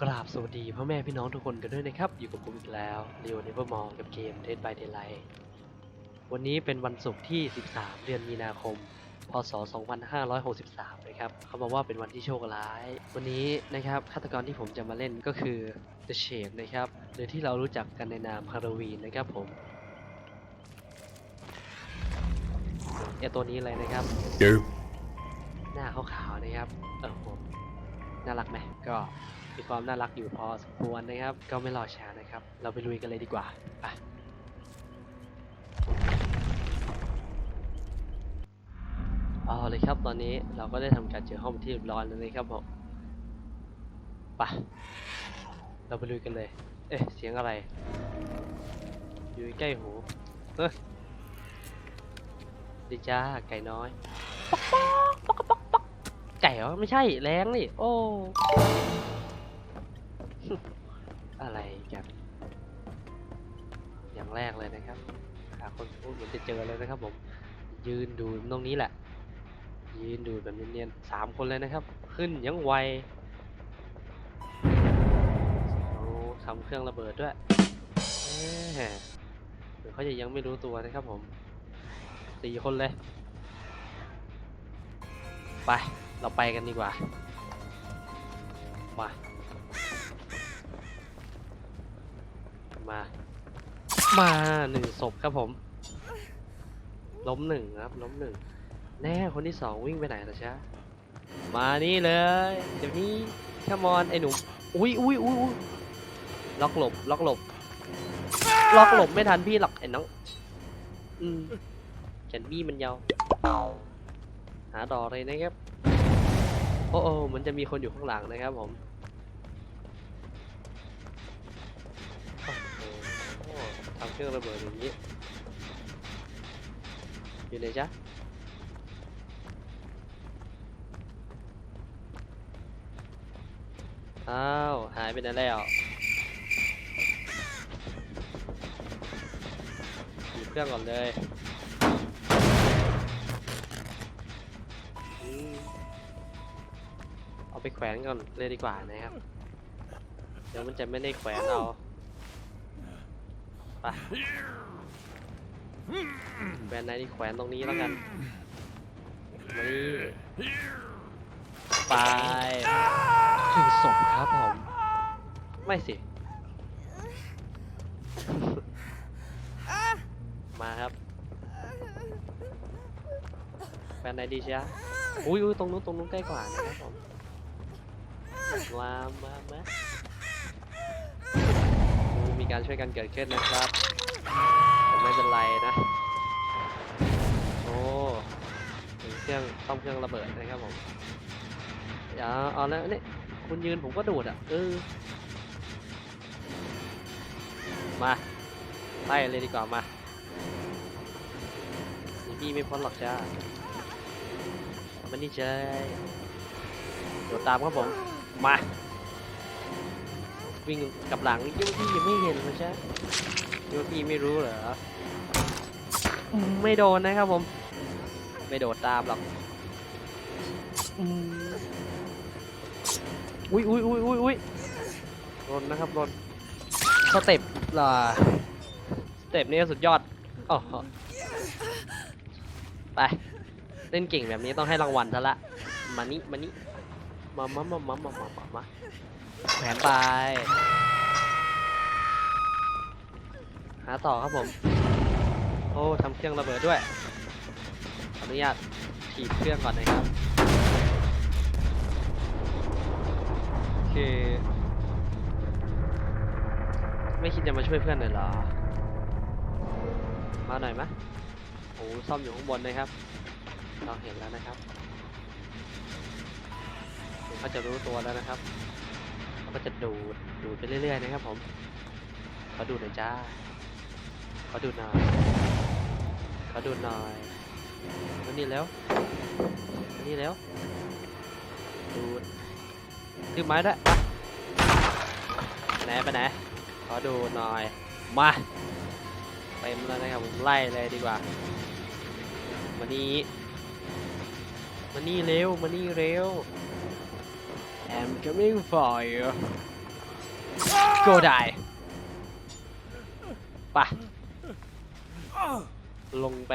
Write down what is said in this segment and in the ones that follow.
กราบสวัสดีพ่อแม่พี่น้องทุกคนกันด้วยนะครับ อยู่กับผมอีกแล้วเรียวเนเวอร์มองกับเกม Dead by Daylight วันนี้เป็นวันศุกร์ที่ 13 เดือนมีนาคม พศ 2563 นะครับ เขาบอกว่าเป็นวันที่โชคร้าย วันนี้นะครับฆาตกรที่ผมจะมาเล่นก็คือ The Shade นะครับ หรือที่เรารู้จักกันในนามฮาโลวีนนะครับผมไอตัวนี้เลยนะครับ Derp. หน้าขาวๆนะครับเออผมน่ารักไหมก็ มีความน่ารักอยู่พอสมควรนะครับ ก็ไม่รอช้านะครับ เราไปลุยกันเลยดีกว่าไปเอาเลยครับตอนนี้เราก็ได้ทำการเจอห้องที่ร้อยแล้วนะครับผมไปเราไปลุยกันเลย เอ๊ะ เสียงอะไร อยู่ใกล้หูเฮ้ยดีจ้า ไก่น้อยปอกปอกปอกปอกปอกไก่เหรอ ไม่ใช่ แรงนี่ โอ้ แรกเลยนะครับหาคนพูดเหมือนจะเจอเลยนะครับ ผม ยืนดูตรงนี้แหละ ยืนดูแบบเนียนๆสามคนเลยนะครับ ขึ้นยังไวโอ้ทำเครื่องระเบิดด้วยเอ๊ะเดี๋ยวเขาจะยังไม่รู้ตัวนะครับผมสี่คนเลย ไป เราไปกันดีกว่า มา มา มาหนึ่งศพครับผม ล้มหนึ่งครับ ล้มหนึ่ง แน่คนที่สองวิ่งไปไหนล่ะจ๊ะมานี่เลย เดี๋ยวนี้ขมอนไอ้หนุ่มอุ้ยอุ้ยอุ้ยอุ๊ยล็อกหลบ ล็อกหลบ ล็อกหลบไม่ทันพี่หรอกไอ้น้อง อืมแขนบี้มันยาว หาดอกเลยนะครับ โอ้โอ้มันจะมีคนอยู่ข้างหลังนะครับผม ทำเครื่องระเบิดอย่างนี้ อยู่ไหนจ๊ะอ้าวหายไปไหนแล้วหยิบเครื่องก่อนเลยเอาไปแขวนก่อนเลยดีกว่านะครับ เดี๋ยวมันจะไม่ได้แขวนเอา ไปแขวนไหนที่แขวนตรงนี้แล้วกันมานี่ไปถึงศพครับผม ไม่สิ มาครับแฟนไหนดีเชียอุ้ยอุ้ยตรงนู้นตรงนู้นใกล้กว่านะครับผมมามามาโอ้มีีการช่วยกันเกิดขึ้นนะครับแต่ไม่เป็นไรนะ โอ้เครื่องซ่อมเครื่องระเบิดนะครับผมอย่าเอาแล้วนี่คุณยืนผมก็ดูดอะเออมาไล่เลยดีกว่ามาพี่ไม่พ้นหรอกจ้ามันนี่เจยโดดตามครับผมมา วิ่งกับหลังยุ่งพี่ยังไม่เห็นเลยใช่ยุ่งพี่ไม่รู้เหรอไม่โดนนะครับผม ไม่โดดตามหรอกอุ้ยอุ้ยอุ้ยอุ้ยอุ้ยรนนะครับรนสเต็ปล่ะสเต็ปนี่สุดยอดอไป เล่นเก่งแบบนี้ต้องให้รางวัลซะละ มานี่มานี่มามามามามามา แขวนไป หาต่อครับผม โอ้ทำเครื่องระเบิดด้วย ขออนุญาตถีบเครื่องก่อนนะครับ โอเค ไม่คิดจะมาช่วยเพื่อนเลยเหรอ มาหน่อยมะโอ้ซ่อมอยู่ข้างบนนะครับ เราเห็นแล้วนะครับเขาจะรู้ตัวแล้วนะครับ ก็จะดูด ดูดไปเรื่อยๆนะครับผมเขาดูดหน่อยจ้าเขาดูดหน่อยเขาดูดหน่อยมานี่แล้วมานี่แล้ว ดูดถือไม้ด้วยไปไหนไปไหน ขอดูหน่อย มาเต็มแล้วนะครับผมไล่เลยดีกว่ามานี่มานี่เร็วมานี่เร็ว I'm coming for you go die ไปะลงไป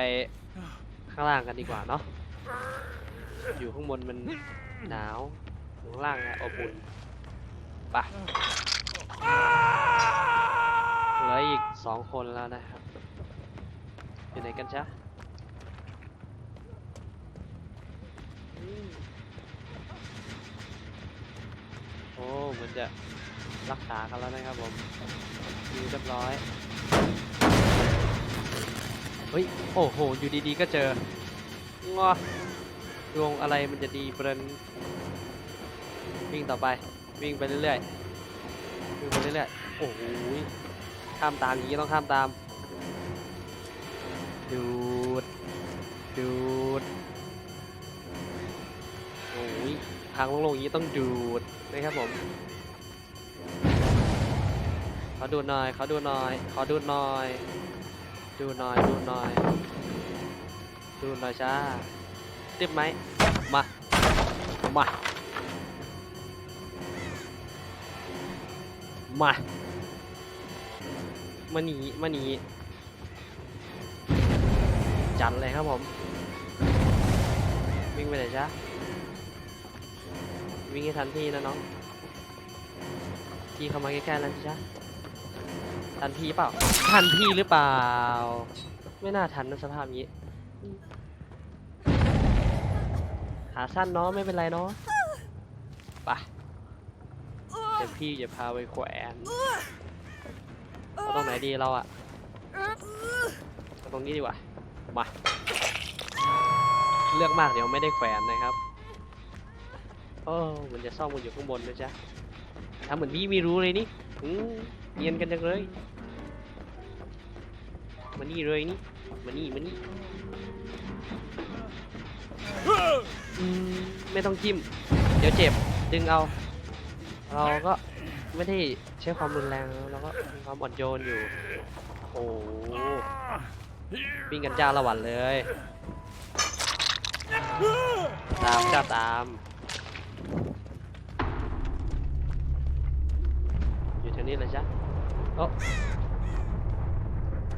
ข้างล่างกันดีกว่าเนาะ อยู่ข้างบนมันหนาวอยู่ข้างล่างอะอบอุ่นไปะเหลืออีกสองคนแล้วนะครับ อยู่ไหนกันจ๊ะอืมโอ้ เหมือนจะรักษากันแล้วนะครับผมดูเรียบร้อย เฮ้ย โอ้โห อยู่ดีๆก็เจองอดวงอะไรมันจะดีเบรนวิ่งต่อไป วิ่งไปเรื่อยๆวิ่งไปเรื่อยๆ โอ้โหข้ามตามอย่างนี้ต้องข้ามตาม ดูด ดูด ทางโลงๆอย่างนี้ต้องดูดนะครับผมขอดูหน่อยขอดูหน่อยขอดูหน่อย ดูหน่อย ดูหน่อย ดูหน่อยจ้าเรียบไหมมา มา มา มาหนีมาหนีจัดเลยครับผม วิ่งไปไหนจ้า วิ่งให้ทันพี่นะน้องพี่เข้ามาใกล้ๆแล้วจ้าทันพี่เปล่า ทันพี่หรือเปล่า ไม่น่าทันนะสภาพนี้หาสั้นเนาะไม่เป็นไรเนาะไปเดี๋ยวพี่จะพาไปแขวนเอาตรงไหนดีเราอะเอาตรงนี้ดีกว่ามาเลือกมากเดี๋ยวไม่ได้แขวนนะครับ โอ้มันจะซ่อมมันอยู่ข้างบนนะจ๊ะทำเหมือนพี่ไม่รู้เลยนี่อืมเนียนกันจังเลยมานี่เลยนี่มานี่มานี่อืมไม่ต้องจิ้ม เดี๋ยวเจ็บ ดึงเอา เราก็ไม่ได้ใช้ความรุนแรงเราก็มีความอ่อนโยนอยู่ โอ้โหวิ่งกันจ้าละวันเลย ตามจ้าตาม นี้เลยจ้ะโอ้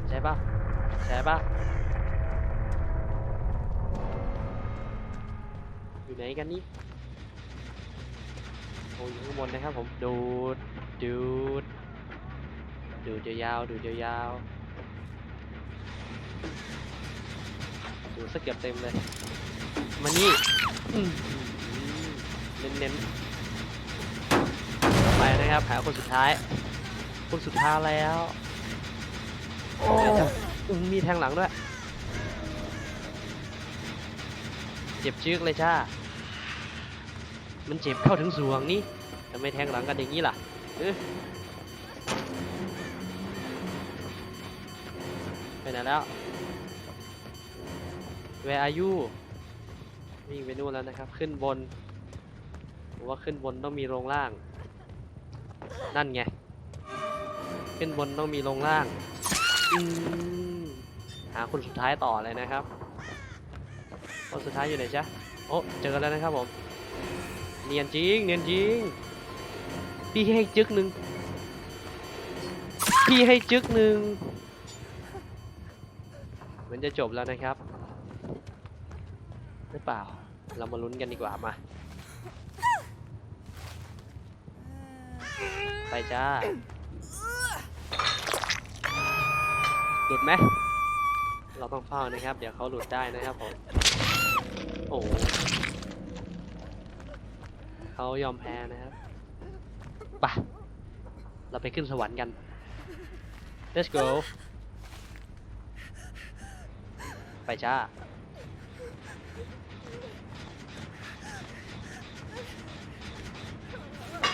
ใช่ปะใช่ปะอยู่ไหนกันนี่โอ้ยข้างบนนะครับผมดูดดูดดูดยาวๆดูดยาวๆดูสักเกือบเต็มเลยมานี่อื้อหือเน้นๆไปนะครับหาคนสุดท้าย คนสุดท้ายแล้วโอ้อืมมีแทงหลังด้วย เจ็บจึกเลยจ้ามันเจ็บเข้าถึงสวงนี่ทำไมแทงหลังกันอย่างนี้ล่ะเอ้ยไปไหนแล้ว Where are you วิ่งไปนู่นแล้วนะครับ ขึ้นบนผมว่าขึ้นบนต้องมีโรงล่าง นั่นไง ขึ้นบนต้องมีโรงล่างหาคนสุดท้ายต่อเลยนะครับคนสุดท้ายอยู่ไหนจ๊ะโอ้เจอแล้วนะครับผมเนียนจริงเนียนจริงพี่ให้จึกหนึ่งพี่ให้จึกหนึ่งเหมือนจะจบแล้วนะครับหรือเปล่าเรามาลุ้นกันดีกว่ามาไปจ้า หลุดไหมเราต้องเฝ้านะครับ เดี๋ยวเขาหลุดได้นะครับผม โอ้โหเขายอมแพ้นะครับไปะเราไปขึ้นสวรรค์กัน let's go ไปจ้า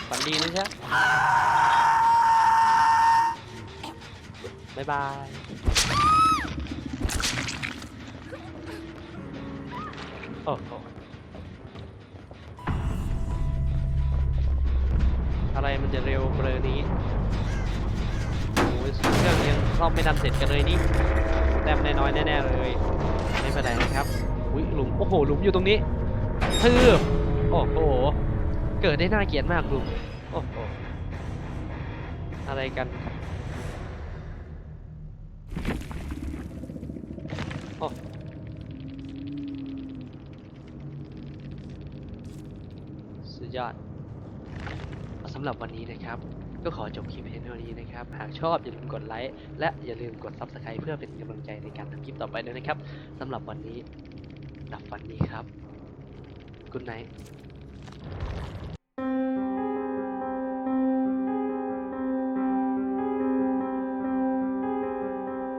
ฝันดีนะจ๊ะบ๊ายบาย โอ้โหอะไรมันจะเร็วเบอร์นี้โอ้ยเครื่องยังซ่อมไม่ทันเสร็จกันเลยนี่แต้มน้อยแน่ๆเลยไม่เป็นไรนะครับอุ้ยหลุมโอ้โหหลุมอยู่ตรงนี้ทืบโอ้โหเกิดได้น่าเกลียดมากลุงโอ้โหอะไรกันโอ้ สุดยอดสำหรับวันนี้นะครับ ก็ขอจบคลิปเพียงเท่านี้นะครับ หากชอบอย่าลืมกดไลค์และอย่าลืมกด Subscribe เพื่อเป็นกำลังใจในการทำคลิปต่อไปด้วยนะครับสำหรับวันนี้หลับฝันดีครับกุ d ไน g h t